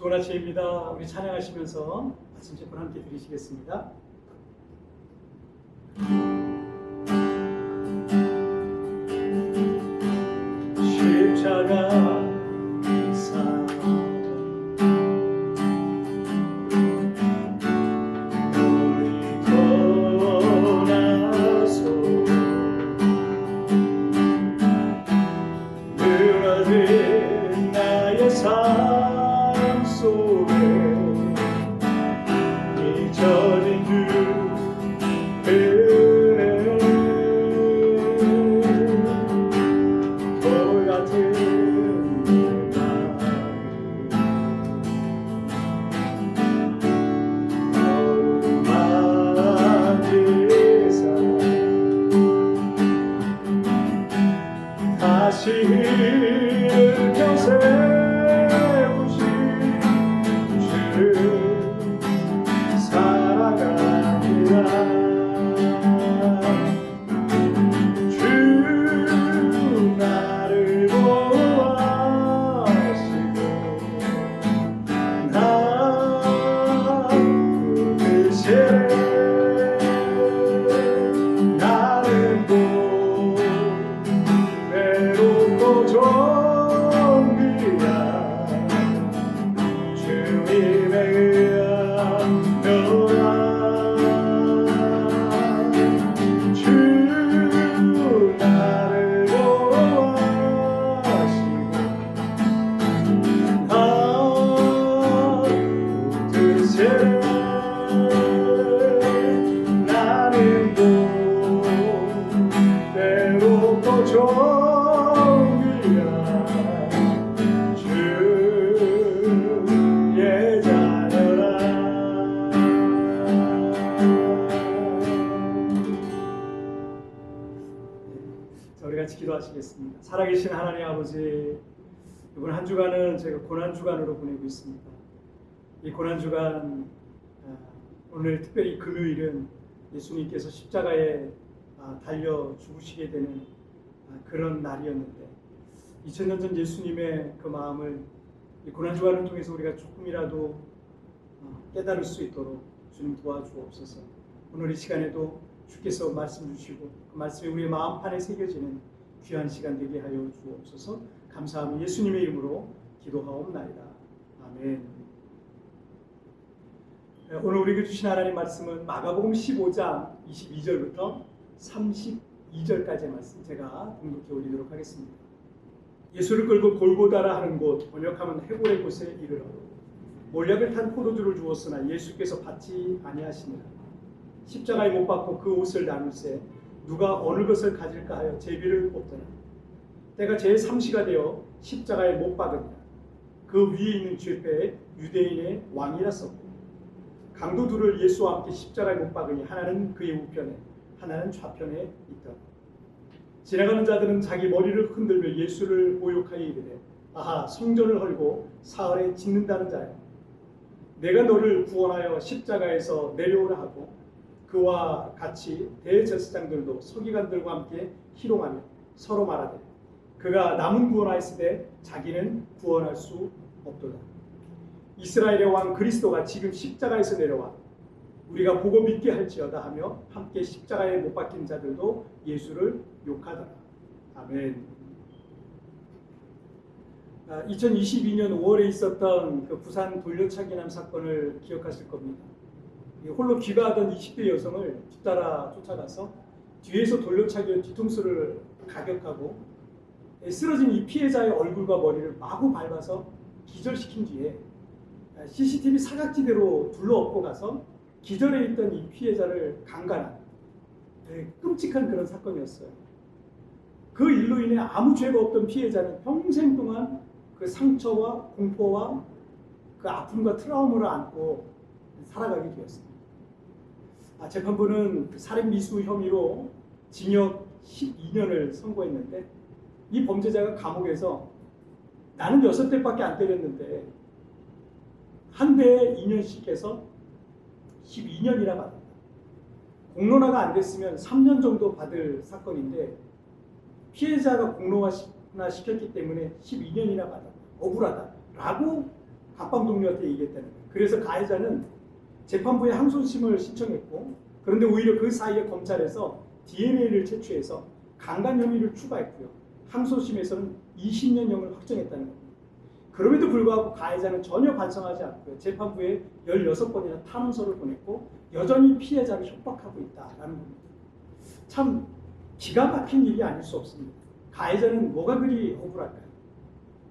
좋은 아침입니다. 우리 찬양하시면서 아침 제품 함께 드리시겠습니다. 기도하시겠습니다. 살아계신 하나님 아버지, 이번 한 주간은 저희가 고난 주간으로 보내고 있습니다. 이 고난 주간 아, 오늘 특별히 금요일은 예수님께서 십자가에 아, 달려 죽으시게 되는 아, 그런 날이었는데 2000년 전 예수님의 그 마음을 이 고난 주간을 통해서 우리가 조금이라도 어, 깨달을 수 있도록 주님 도와주옵소서. 오늘 이 시간에도 주께서 말씀 주시고 그 말씀이 우리의 마음판에 새겨지는 귀한 시간 되게 하여 주옵소서. 감사하며 예수님의 이름으로 기도하옵나이다. 아멘. 네, 오늘 우리에게 주신 하나님 말씀은 마가복음 15장 22절부터 32절까지의 말씀 제가 공독해 올리도록 하겠습니다. 예수를 끌고 골고다라 하는 곳 번역하면 해골의 곳에 이르러 몰약을 탄 포도주를 주었으나 예수께서 받지 아니하시니라 십자가에 못 박고 그 옷을 나눌세 누가 어느 것을 가질까 하여 제비를 뽑더라. 때가 제 3시가 되어 십자가에 못 박으니라. 그 위에 있는 쥐패에 유대인의 왕이라 썼고 강도 둘을 예수와 함께 십자가에 못 박으니 하나는 그의 우편에 하나는 좌편에 있더라. 지나가는 자들은 자기 머리를 흔들며 예수를 모욕하여 이르되 아하 성전을 헐고 사흘에 짓는다는 자여 내가 너를 구원하여 십자가에서 내려오라 하고 그와 같이 대제사장들도 서기관들과 함께 희롱하며 서로 말하되 그가 남은 구원하였으되 자기는 구원할 수 없도다 이스라엘의 왕 그리스도가 지금 십자가에서 내려와 우리가 보고 믿게 할지어다 하며 함께 십자가에 못 박힌 자들도 예수를 욕하더라. 아멘. 2022년 5월에 있었던 그 부산 돌려차기남 사건을 기억하실 겁니다. 이 홀로 귀가하던 20대 여성을 뒤따라 쫓아가서 뒤에서 돌려차기로 뒤통수를 가격하고 쓰러진 이 피해자의 얼굴과 머리를 마구 밟아서 기절시킨 뒤에 CCTV 사각지대로 둘러엎고 가서 기절해 있던 이 피해자를 강간한 네, 끔찍한 그런 사건이었어요. 그 일로 인해 아무 죄가 없던 피해자는 평생 동안 그 상처와 공포와 그 아픔과 트라우마를 안고 살아가게 되었습니다. 아, 재판부는 그 살인 미수 혐의로 징역 12년을 선고했는데 이 범죄자가 감옥에서 나는 6대밖에 안 때렸는데 한 대에 2년씩 해서 12년이나 받았다. 공론화가 안 됐으면 3년 정도 받을 사건인데 피해자가 공론화 시켰기 때문에 12년이나 받았다. 억울하다. 라고 각방 동료한테 얘기했다는 거예요. 그래서 가해자는 재판부에 항소심을 신청했고 그런데 오히려 그 사이에 검찰에서 DNA를 채취해서 강간 혐의를 추가했고요. 항소심에서는 20년형을 확정했다는 겁니다. 그럼에도 불구하고 가해자는 전혀 반성하지 않고요. 재판부에 16번이나 탄원서를 보냈고 여전히 피해자를 협박하고 있다라는 겁니다. 참 기가 막힌 일이 아닐 수 없습니다. 가해자는 뭐가 그리 억울할까요?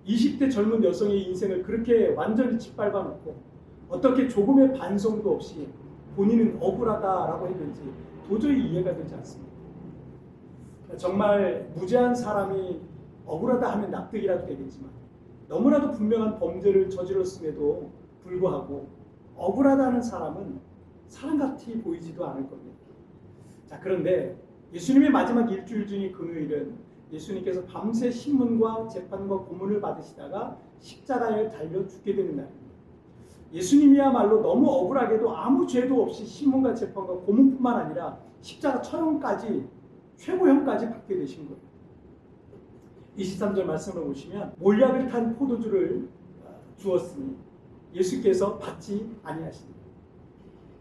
20대 젊은 여성의 인생을 그렇게 완전히 짓밟아 놓고 어떻게 조금의 반성도 없이 본인은 억울하다라고 했는지 도저히 이해가 되지 않습니다. 정말 무죄한 사람이 억울하다 하면 납득이라도 되겠지만 너무나도 분명한 범죄를 저질렀음에도 불구하고 억울하다는 사람은 사람같이 보이지도 않을 겁니다. 자 그런데 예수님의 마지막 일주일 중인 금요일은 예수님께서 밤새 신문과 재판과 고문을 받으시다가 십자가에 달려 죽게 되는 날입니다. 예수님이야말로 너무 억울하게도 아무 죄도 없이 신문과 재판과 고문뿐만 아니라 십자가 처형까지 최고형까지 받게 되신 거예요. 23절 말씀을 보시면 몰약을 탄 포도주를 어, 주었으니 예수께서 받지 아니하시니라.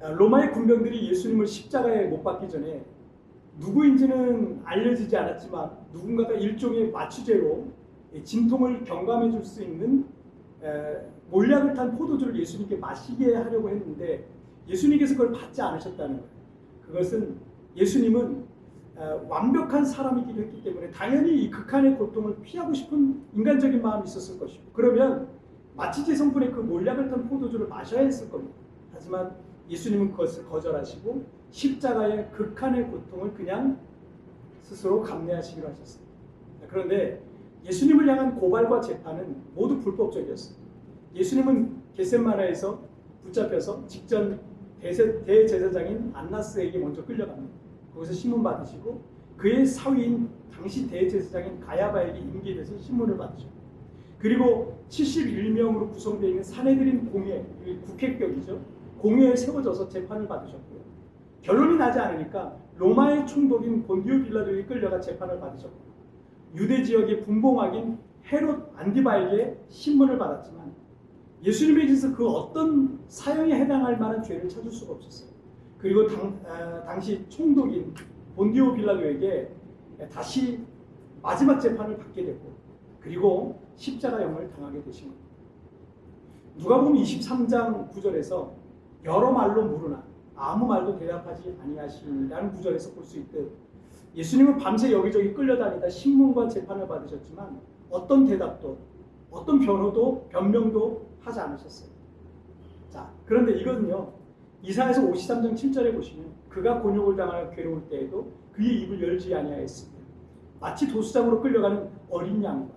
로마의 군병들이 예수님을 십자가에 못 박기 전에 누구인지는 알려지지 않았지만 누군가가 일종의 마취제로 진통을 경감해 줄 수 있는 에, 몰약을 탄 포도주를 예수님께 마시게 하려고 했는데 예수님께서 그걸 받지 않으셨다는 거예요. 그것은 예수님은 에, 완벽한 사람이기도 했기 때문에 당연히 이 극한의 고통을 피하고 싶은 인간적인 마음이 있었을 것이고 그러면 마취제 성분의 그 몰약을 탄 포도주를 마셔야 했을 겁니다. 하지만 예수님은 그것을 거절하시고 십자가의 극한의 고통을 그냥 스스로 감내하시기로 하셨습니다. 그런데 예수님을 향한 고발과 재판은 모두 불법적이었습니다. 예수님은 겟셋마나에서 붙잡혀서 직전 대제사장인 안나스에게 먼저 끌려갑니다. 거기서 신문 받으시고 그의 사위인 당시 대제사장인 가야바에게 임기돼서 신문을 받으셨고 그리고 71명으로 구성되어 있는 사내들인 공회, 국회격이죠. 공회에 세워져서 재판을 받으셨고요. 결론이 나지 않으니까 로마의 총독인 본디오 빌라도에 끌려가 재판을 받으셨고 유대 지역의 분봉왕인 헤롯 안디바에게 신문을 받았지만 예수님에 대해서 그 어떤 사형에 해당할 만한 죄를 찾을 수가 없었어요. 그리고 당, 아, 당시 총독인 본디오 빌라도에게 다시 마지막 재판을 받게 됐고 그리고 십자가형을 당하게 되신 겁니다. 누가 보면 23장 9절에서 여러 말로 물으나 아무 말도 대답하지 아니하시니라는 구절에서 볼 수 있듯 예수님은 밤새 여기저기 끌려다니다 신문과 재판을 받으셨지만 어떤 대답도 어떤 변호도 변명도 하지 않으셨어요. 자, 그런데 이거는요. 이사에서 53장 7절에 보시면 그가 곤욕을 당하여 괴로울 때에도 그의 입을 열지 아니하였습니다. 마치 도수장으로 끌려가는 어린 양과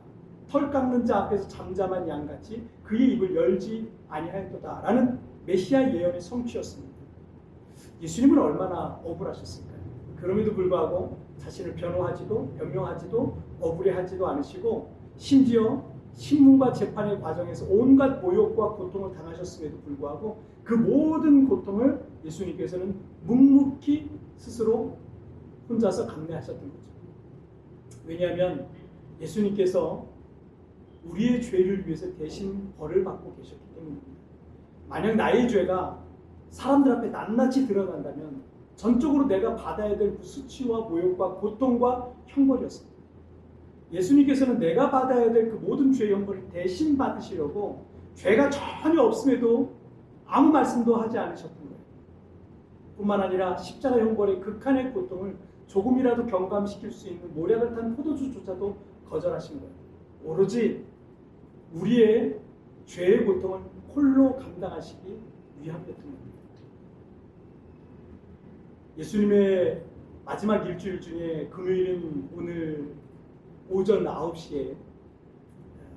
털 깎는 자 앞에서 잠잠한 양같이 그의 입을 열지 아니하였도다라는 메시아 예언의 성취였습니다. 예수님은 얼마나 억울하셨을까요? 그럼에도 불구하고 자신을 변호하지도 변명하지도 억울해하지도 않으시고 심지어 신문과 재판의 과정에서 온갖 모욕과 고통을 당하셨음에도 불구하고 그 모든 고통을 예수님께서는 묵묵히 스스로 혼자서 감내하셨던 거죠. 왜냐하면 예수님께서 우리의 죄를 위해서 대신 벌을 받고 계셨기 때문입니다. 만약 나의 죄가 사람들 앞에 낱낱이 드러난다면 전적으로 내가 받아야 될그 수치와 모욕과 고통과 형벌이었습니다. 예수님께서는 내가 받아야 될 그 모든 죄의 형벌을 대신 받으시려고 죄가 전혀 없음에도 아무 말씀도 하지 않으셨던 거예요. 뿐만 아니라 십자가 형벌의 극한의 고통을 조금이라도 경감시킬 수 있는 모략을 탄 포도주조차도 거절하신 거예요. 오로지 우리의 죄의 고통을 홀로 감당하시기 위함이었던 겁니다. 예수님의 마지막 일주일 중에 금요일인 오늘 오전 9시에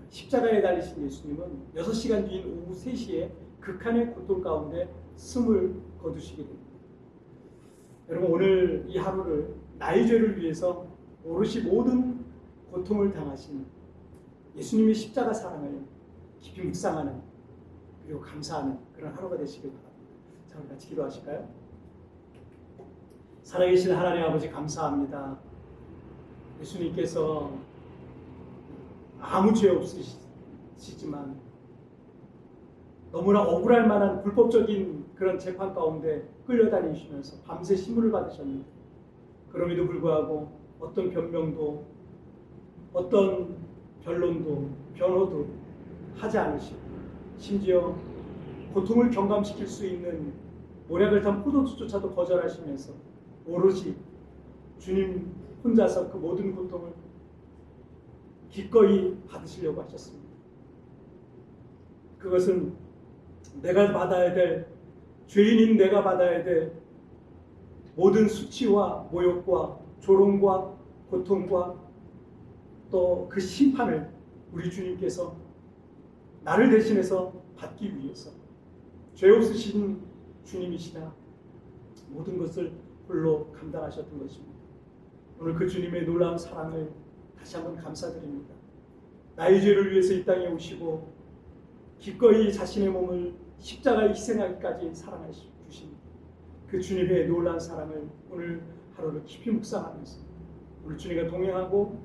십자가에 달리신 예수님은 6시간 뒤인 오후 3시에 극한의 고통 가운데 숨을 거두시게 됩니다. 여러분 오늘 이 하루를 나의 죄를 위해서 오롯이 모든 고통을 당하신 예수님의 십자가 사랑을 깊이 묵상하는 그리고 감사하는 그런 하루가 되시길 바랍니다. 자, 우리 같이 기도하실까요? 살아계신 하나님 아버지 감사합니다. 예수님께서 아무 죄 없으시지만 너무나 억울할 만한 불법적인 그런 재판 가운데 끌려다니시면서 밤새 신문을 받으셨는데 그럼에도 불구하고 어떤 변명도 어떤 변론도 변호도 하지 않으시고 심지어 고통을 경감시킬 수 있는 모략을 탄 포도주조차도 거절하시면서 오로지 주님 혼자서 그 모든 고통을 기꺼이 받으시려고 하셨습니다. 그것은 내가 받아야 될 죄인인 내가 받아야 될 모든 수치와 모욕과 조롱과 고통과 또 그 심판을 우리 주님께서 나를 대신해서 받기 위해서 죄 없으신 주님이시나 모든 것을 홀로 감당하셨던 것입니다. 오늘 그 주님의 놀라운 사랑을 다시 한번 감사드립니다. 나의 죄를 위해서 이 땅에 오시고 기꺼이 자신의 몸을 십자가에 희생하기까지 사랑하신 주신 그 주님의 놀라운 사랑을 오늘 하루를 깊이 묵상하면서 우리 주님과 동행하고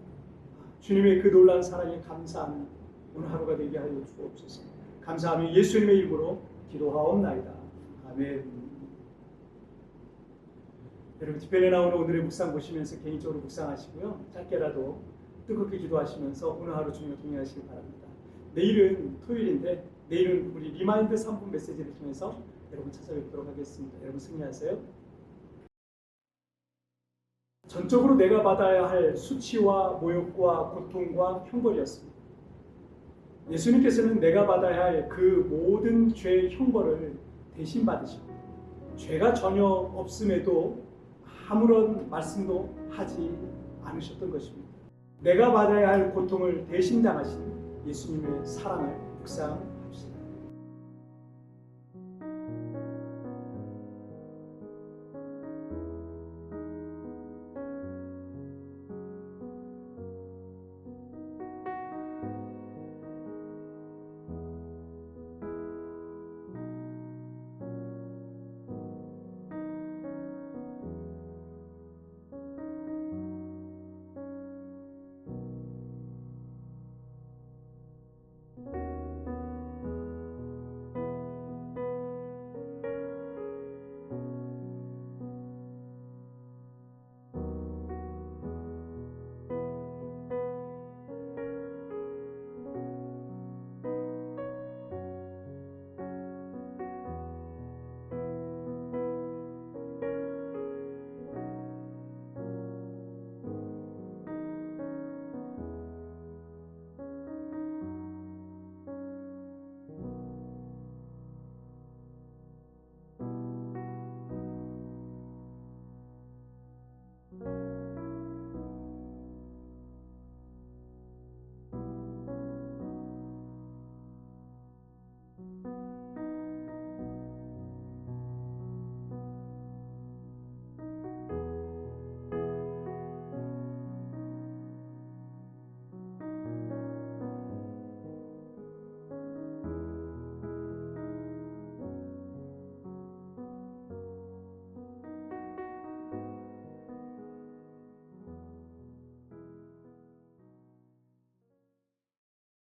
주님의 그 놀라운 사랑에 감사하는 오늘 하루가 되게 하여 주옵소서. 감사하며 예수님의 이름으로 기도하옵나이다. 아멘. 여러분 집회에 나오는 오늘의 묵상 보시면서 개인적으로 묵상하시고요. 짧게라도 뜨겁게 기도하시면서 오늘 하루 주님과 동행하시기 바랍니다. 내일은 토요일인데 내일은 우리 리마인드 3분 메시지를 통해서 여러분 찾아뵙도록 하겠습니다. 여러분 승리하세요. 전적으로 내가 받아야 할 수치와 모욕과 고통과 형벌이었습니다. 예수님께서는 내가 받아야 할 그 모든 죄의 형벌을 대신 받으시고 죄가 전혀 없음에도 아무런 말씀도 하지 않으셨던 것입니다. 내가 받아야 할 고통을 대신 당하신 예수님의 사랑을 묵상